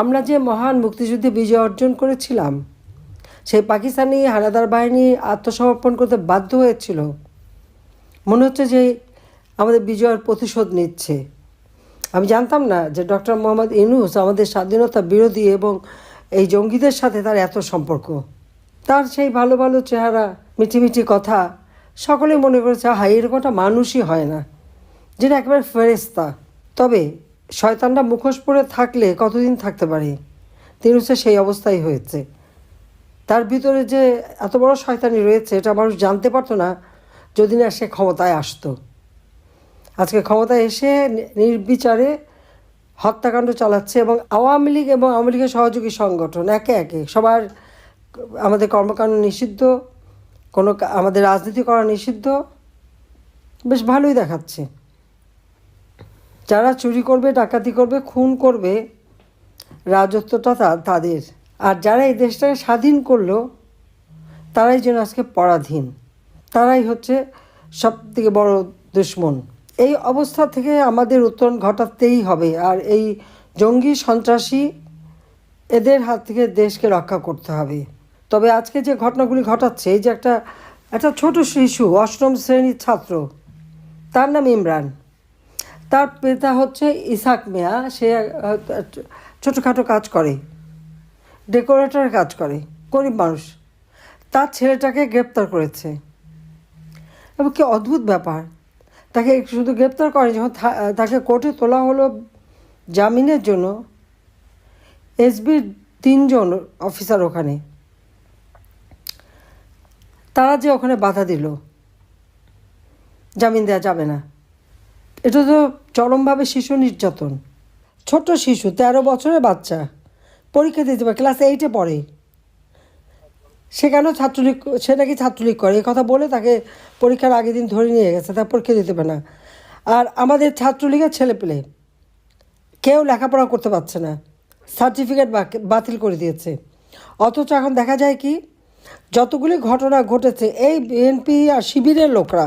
আমরা যে মহান মুক্তিযুদ্ধে বিজয় অর্জন করেছিলাম, সেই পাকিস্তানি হানাদার বাহিনী আত্মসমর্পণ করতে বাধ্য হয়েছিল। মনে হচ্ছে যে আমাদের বিজয়ের প্রতিশোধ নিচ্ছে। আমি জানতাম না যে ডক্টর মোহাম্মদ ইনুস আমাদের স্বাধীনতা বিরোধী এবং এই জঙ্গিদের সাথে তার এত সম্পর্ক। তার সেই ভালো ভালো চেহারা, মিঠি কথা, সকলেই মনে করেছে হা এরকমটা মানুষই হয় না যেটা একেবারে ফেরেস্তা তবে শয়তানরা মুখোশ পরে থাকলে কতদিন থাকতে পারে? তিনুসের সেই অবস্থাই হয়েছে। তার ভিতরে যে এত বড় শয়তানি রয়েছে, এটা মানুষ জানতে পারতো না, যদি না সে ক্ষমতায় আসতো। আজকে ক্ষমতায় এসে নির্বিচারে হত্যাকাণ্ড চালাচ্ছে এবং আওয়ামী লীগ এবং আওয়ামী লীগের সহযোগী সংগঠন, একে একে, সবার আমাদের কর্মকাণ্ড নিষিদ্ধ, কোনো আমাদের রাজনীতি করা নিষিদ্ধ, বেশ ভালোই দেখাচ্ছে। যারা চুরি করবে, ডাকাতি করবে, খুন করবে, রাজত্বটা তাদের। আর যারা এই দেশটাকে স্বাধীন করল, তারাই যেন আজকে পরাধীন। তারাই হচ্ছে সব থেকে বড় দুশ্মন। এই অবস্থা থেকে আমাদের উত্তরণ ঘটাতেই হবে। আর এই জঙ্গি, সন্ত্রাসী, এদের হাত থেকে দেশকে রক্ষা করতে হবে। তবে আজকে যে ঘটনাগুলি ঘটাচ্ছে, এই যে একটা একটা ছোট শিশু, অষ্টম শ্রেণির ছাত্র, তার নাম ইমরান। তার পিতা হচ্ছে ইসাক মিয়া, সে ছোটোখাটো কাজ করে, ডেকোরেটরের কাজ করে, গরিব মানুষ। তার ছেলেটাকে গ্রেপ্তার করেছে। এবং কি অদ্ভুত ব্যাপার। তাকে শুধু গ্রেপ্তার করে যখন তাকে কোর্টে তোলা হলো জামিনের জন্য এসবির তিনজন অফিসার ওখানে। তারা যে ওখানে বাধা দিল, জামিন দেওয়া যাবে না। এটা তো চরমভাবে শিশু নির্যাতন। ছোট্ট শিশু, তেরো বছরের বাচ্চা, পরীক্ষা দিতে পারে ক্লাস এইটে পড়ে। সে কেন ছাত্রলীগ, সে নাকি ছাত্রলীগ করে? এই কথা বলে তাকে পরীক্ষার আগের দিন ধরে নিয়ে গেছে, তার পরীক্ষা দিতে পারে না। আর আমাদের ছাত্রলীগের ছেলে পেলে কেউ লেখাপড়া করতে পারছে না। সার্টিফিকেট বাতিল করে দিয়েছে। অথচ এখন দেখা যায় কি, যতগুলি ঘটনা ঘটেছে, এই বিএনপি আর শিবিরের লোকরা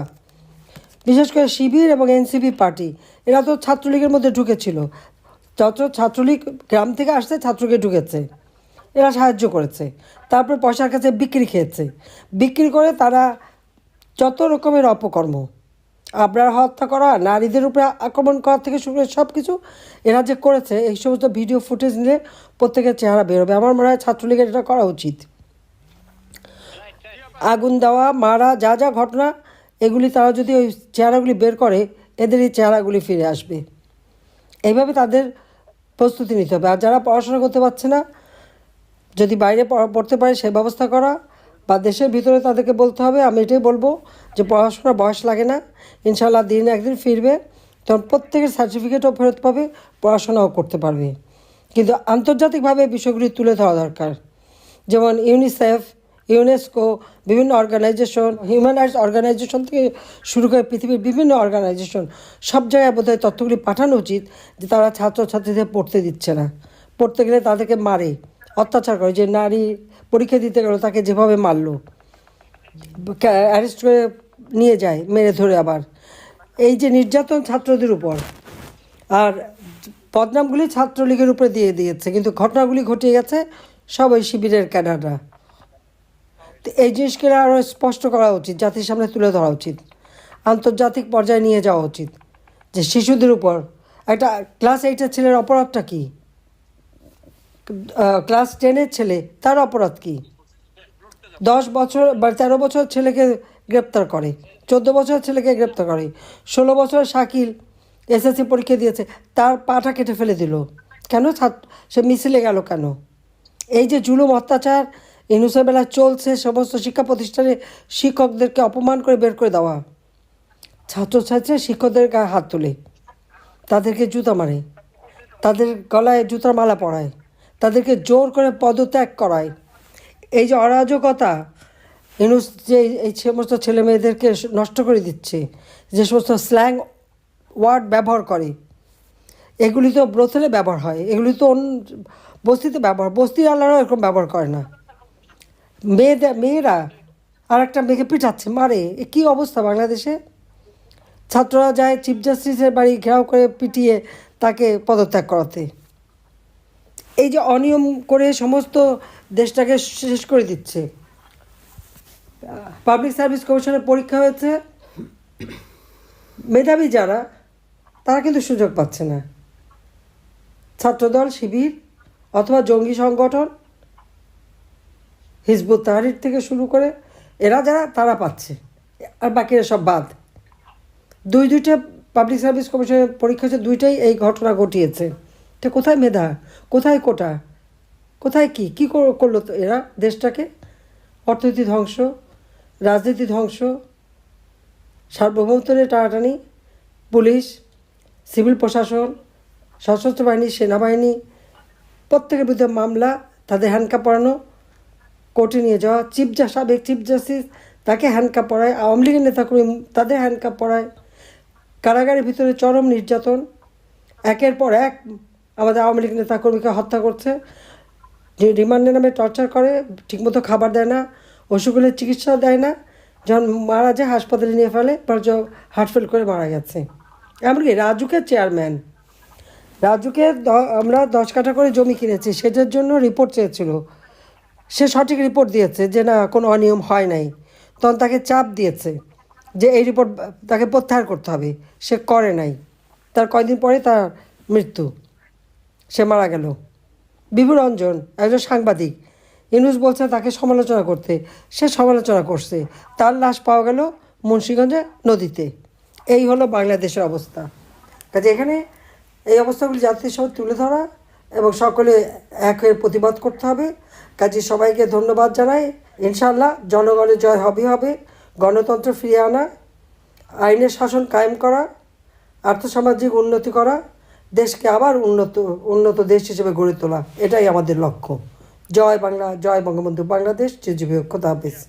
বিশেষ করে শিবির এবং এনসিপি পার্টি। এরা তো ছাত্রলীগের মধ্যে ঢুকেছিল। যত ছাত্রলীগ গ্রাম থেকে আসতে ছাত্রলীগে ঢুকেছে। এরা সাহায্য করেছে। তারপর পয়সার কাছে বিক্রি খেয়েছে। বিক্রি করে তারা যত রকমের অপকর্ম, আবরার হত্যা করা, নারীদের উপরে আক্রমণ করা থেকে শুরু করে সব কিছু এরা যে করেছে, এই সমস্ত ভিডিও ফুটেজ নিয়ে প্রত্যেকের চেহারা বেরোবে। আমার মনে হয় ছাত্রলীগের এটা করা উচিত। আগুন দেওয়া, মারা, যা যা ঘটনা এগুলি তারা যদি ওই চেহারাগুলি বের করে, এদের এই চেহারাগুলি ফিরে আসবে। এইভাবে তাদের প্রস্তুতি নিতে হবে। আর যারা পড়াশোনা করতে পারছে না, যদি বাইরে পড়তে পারে সে ব্যবস্থা করা, বা দেশের ভিতরে তাদেরকে বলতে হবে, আমি এটাই বলব যে পড়াশোনার বয়স লাগে না। ইনশাল্লাহ দিন একদিন ফিরবে, তখন প্রত্যেকের সার্টিফিকেটও ফেরত পাবে, পড়াশোনাও করতে পারবে। কিন্তু আন্তর্জাতিকভাবে বিষয়গুলি তুলে ধরা দরকার। যেমন ইউনিসেফ ইউনেস্কো বিভিন্ন অর্গানাইজেশন হিউম্যান রাইটস অর্গানাইজেশন থেকে শুরু করে পৃথিবীর বিভিন্ন অর্গানাইজেশন সব জায়গায় বোধহয় তথ্যগুলি পাঠানো উচিত যে তারা ছাত্রছাত্রীদের পড়তে দিচ্ছে না। পড়তে গেলে তাদেরকে মারে, অত্যাচার করে, যে নারী পরীক্ষা দিতে গেল তাকে যেভাবে মারলো অ্যারেস্ট করে নিয়ে যায়, মেরে ধরে আবার। এই যে নির্যাতন ছাত্রদের উপর, আর বদনামগুলি ছাত্রলীগের উপরে দিয়ে দিয়েছে, কিন্তু ঘটনাগুলি ঘটে গেছে সব ওই শিবিরের ক্যাডাররা। এই জিনিসকে আরও স্পষ্ট করা উচিত, জাতির সামনে তুলে ধরা উচিত, আন্তর্জাতিক পর্যায়ে নিয়ে যাওয়া উচিত। যে শিশুদের উপর একটা ক্লাস এইটের ছেলের অপরাধটা কী? ক্লাস টেনের ছেলে, তার অপরাধ কী? দশ বছর বা তেরো বছর ছেলেকে গ্রেপ্তার করে, চোদ্দ বছর ছেলেকে গ্রেপ্তার করে, ষোলো বছর শাকিল এসএসসি পরীক্ষা দিয়েছে, তার পাটা কেটে ফেলে দিল। কেন সে মিছিলে গেল কেন? এই যে জুলুম, অত্যাচার ইনুসের বেলা চলছে সমস্ত শিক্ষা প্রতিষ্ঠানে শিক্ষকদেরকে অপমান করে বের করে দেওয়া। ছাত্রছাত্রীরা শিক্ষকদের গায়ে হাত তোলে। তাদেরকে জুতা মারে। তাদের গলায় জুতার মালা পরায়। তাদেরকে জোর করে পদত্যাগ করায়। এই যে অরাজকতা, ইনুস যে এই সমস্ত ছেলে মেয়েদেরকে নষ্ট করে দিচ্ছে, যে সমস্ত স্ল্যাং ওয়ার্ড ব্যবহার করে, এগুলি তো ব্রথেলে ব্যবহার হয়, এগুলি তো বস্তিতে ব্যবহার বস্তির আল্লাহরাও এরকম ব্যবহার করে না। মেয়েদের, মেয়েরা আর একটা মেয়েকে পিঠাচ্ছে মারে। এ কী অবস্থা বাংলাদেশে? ছাত্ররা যায় চিফ জাস্টিসের বাড়ি ঘেরাও করে পিটিয়ে তাকে পদত্যাগ করাতে। এই যে অনিয়ম করে সমস্ত দেশটাকে শেষ করে দিচ্ছে। পাবলিক সার্ভিস কমিশনের পরীক্ষা হয়েছে। মেধাবী যারা, তারা কিন্তু সুযোগ পাচ্ছে না। ছাত্রদল, শিবির অথবা জঙ্গি সংগঠন হিজবুত তাহারির থেকে শুরু করে এরা যারা, তারা পাচ্ছে। আর বাকিরা সব বাদ। দুই দুইটা পাবলিক সার্ভিস কমিশনের পরীক্ষা হচ্ছে, দুইটাই এই ঘটনা ঘটিয়েছে। তো কোথায় মেধা? কোথায় কোটা? কোথায় কি? কি করল তো এরা দেশটাকে? অর্থনীতি ধ্বংস, রাজনীতি ধ্বংস সার্বভৌমত্বের টানাটানি, পুলিশ, সিভিল প্রশাসন, সশস্ত্র বাহিনী, সেনাবাহিনী, প্রত্যেকের বিরুদ্ধে মামলা, তাদের হ্যান্ডকাপ পরানো কোর্টে নিয়ে যাওয়া। চিফ জা, সাবেক চিফ জাস্টিস তাকে হ্যান্ডকাপ পরায়। আওয়ামী লীগের নেতাকর্মী তাদের হ্যান্ডকাপ পরায়। কারাগারের ভিতরে চরম নির্যাতন। একের পর এক আমাদের আওয়ামী লীগ নেতাকর্মীকে হত্যা করছে। রিমান্ডের নামে টর্চার করে, ঠিকমতো খাবার দেয় না হলে চিকিৎসা দেয় না, যখন মারা যায়, হাসপাতালে নিয়ে ফেলে, পর হার্ট ফেল করে মারা গেছে। এমনকি রাজুকের চেয়ারম্যান রাজুকে আমরা দশ কাঠা করে জমি কিনেছি, সেটার জন্য রিপোর্ট চেয়েছিল। সে সঠিক রিপোর্ট দিয়েছে যে না, কোনো অনিয়ম হয় নাই। তখন তাকে চাপ দিয়েছে যে এই রিপোর্ট তাকে প্রত্যাহার করতে হবে। সে করে নাই। তার কয়দিন পরে তার মৃত্যু। সে মারা গেল। বিভু রঞ্জন, একজন সাংবাদিক, ইনুস বলছে তাকে সমালোচনা করতে। সে সমালোচনা করছে। তার লাশ পাওয়া গেল মুন্সীগঞ্জে নদীতে। এই হলো বাংলাদেশের অবস্থা। কাজে এখানে এই অবস্থাগুলি জাতির সঙ্গে তুলে ধরা এবং সকলে এক হয়ে প্রতিবাদ করতে হবে। কাজে সবাইকে ধন্যবাদ জানাই। ইনশাল্লাহ জনগণের জয় হবে হবে। গণতন্ত্র ফিরিয়ে আনা, আইনের শাসন কায়েম করা, আর্থসামাজিক উন্নতি করা, দেশকে আবার উন্নত উন্নত দেশ হিসেবে গড়ে তোলা। এটাই আমাদের লক্ষ্য। জয় বাংলা, জয় বঙ্গবন্ধু বাংলাদেশ। চিরজীবী খোদা হাফিজ।